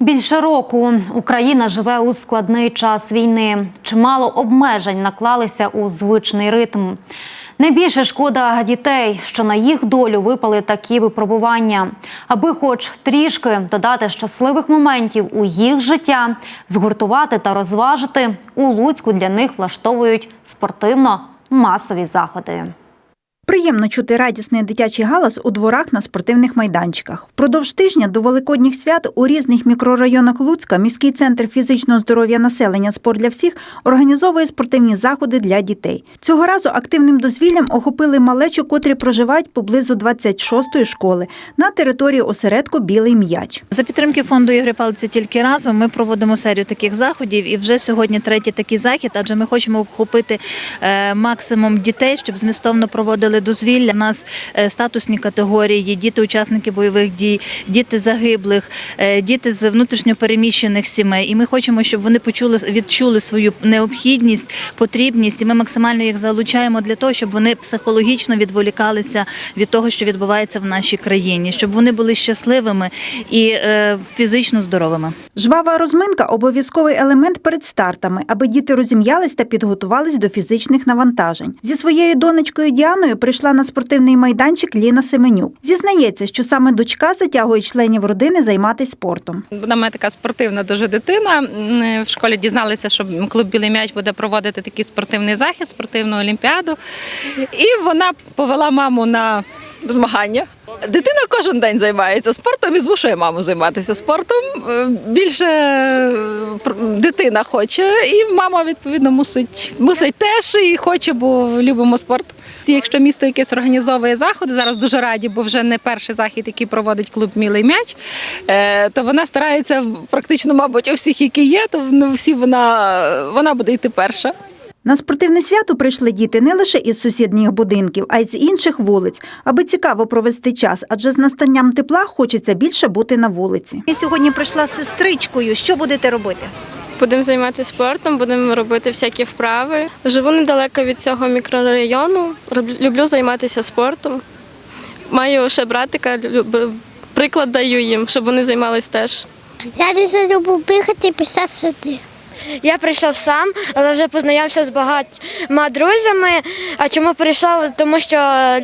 Більше року Україна живе у складний час війни. Чимало обмежень наклалися у звичний ритм. Найбільше шкода дітей, що на їх долю випали такі випробування, аби, хоч трішки додати щасливих моментів у їх життя, згуртувати та розважити у Луцьку для них влаштовують спортивно-масові заходи. Приємно чути радісний дитячий галас у дворах на спортивних майданчиках. Впродовж тижня до великодніх свят у різних мікрорайонах Луцька міський центр фізичного здоров'я населення Спорт для всіх організовує спортивні заходи для дітей. Цього разу активним дозвіллям охопили малечу, котрі проживають поблизу 26-ї школи на території осередку Білий м'яч. За підтримки фонду Ігри Палиця тільки разом ми проводимо серію таких заходів, і вже сьогодні третій такий захід, адже ми хочемо охопити е, максимум дітей, щоб змістовно проводили дозвілля. У нас е, статусні категорії, діти учасники бойових дій, діти загиблих, е, діти з внутрішньопереміщених сімей. І ми хочемо, щоб вони почули відчули свою необхідність, потрібність, і ми максимально їх залучаємо для того, щоб вони психологічно відволікалися від того, що відбувається в нашій країні, щоб вони були щасливими і е, фізично здоровими. Жвава розминка обов'язковий елемент перед стартами, аби діти розім'ялись та підготувались до фізичних навантажень. Зі своєю донечкою Діаною прийшла на спортивний майданчик Ліна Семенюк. Зізнається, що саме дочка затягує членів родини займатися спортом. Вона мене така спортивна дуже дитина. В школі дізналися, що клуб Білий м'яч буде проводити такий спортивний захід, спортивну олімпіаду. І вона повела маму на змагання. Дитина кожен день займається спортом і змушує маму займатися спортом. Е, Більше е, дитина хоче, і мама відповідно мусить, мусить теж і хоче, бо любимо спорт. Якщо місто якесь організовує заходи, зараз дуже раді, бо вже не перший захід, який проводить клуб Мілий м'яч, е, то вона старається практично, мабуть, у всіх, які є, то всі вона, вона буде йти перша. На спортивне свято прийшли діти не лише із сусідніх будинків, а й з інших вулиць, аби цікаво провести час, адже з настанням тепла хочеться більше бути на вулиці. Я сьогодні прийшла з сестричкою. Що будете робити? Будемо займатися спортом, будемо робити всякі вправи. Живу недалеко від цього мікрорайону. Люблю займатися спортом. Маю ще братика, приклад даю їм, щоб вони займались теж. Я дуже люблю бігати після сюди. Я прийшов сам, але вже познайомився з багатьма друзями. А чому прийшов? Тому що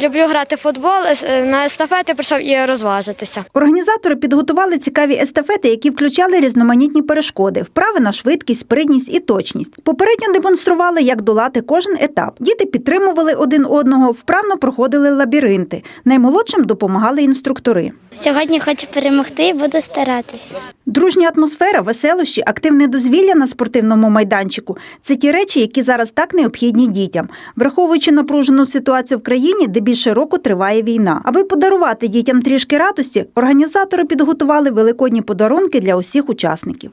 люблю грати в футбол, е, на естафети прийшов і розважитися. Організатори підготували цікаві естафети, які включали різноманітні перешкоди, вправи на швидкість, спритність і точність. Попередньо демонстрували, як долати кожен етап. Діти підтримували один одного, вправно проходили лабіринти. Наймолодшим допомагали інструктори. Сьогодні хочу перемогти і буду старатися. Дружня атмосфера, веселощі, активне дозвілля на спортивному майданчику це ті речі, які зараз так необхідні дітям, враховуючи напружену ситуацію в країні, де більше року триває війна. Аби подарувати дітям трішки радості, організатори підготували великодні подарунки для усіх учасників.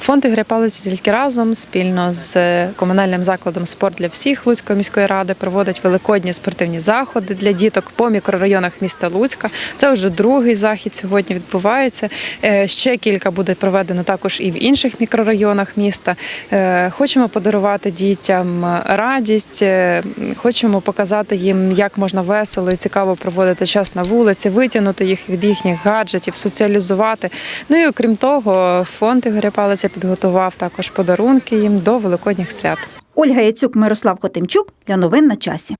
Фонд «Ігри палиці тільки разом спільно з комунальним закладом спорт для всіх Луцької міської ради проводить великодні спортивні заходи для діток по мікрорайонах міста Луцька. Це вже другий захід сьогодні відбувається. Е, Ще кілька буде проведено також і в інших мікрорайонах міста. Е, Хочемо подарувати дітям радість, е, хочемо показати їм, як можна весело і цікаво проводити час на вулиці, витягнути їх від їхніх гаджетів, соціалізувати. Ну і окрім того, фонд Ігоря Палиця підготував також подарунки їм до великодніх свят. Ольга Яцюк, Мирослав Хотимчук для новин на часі.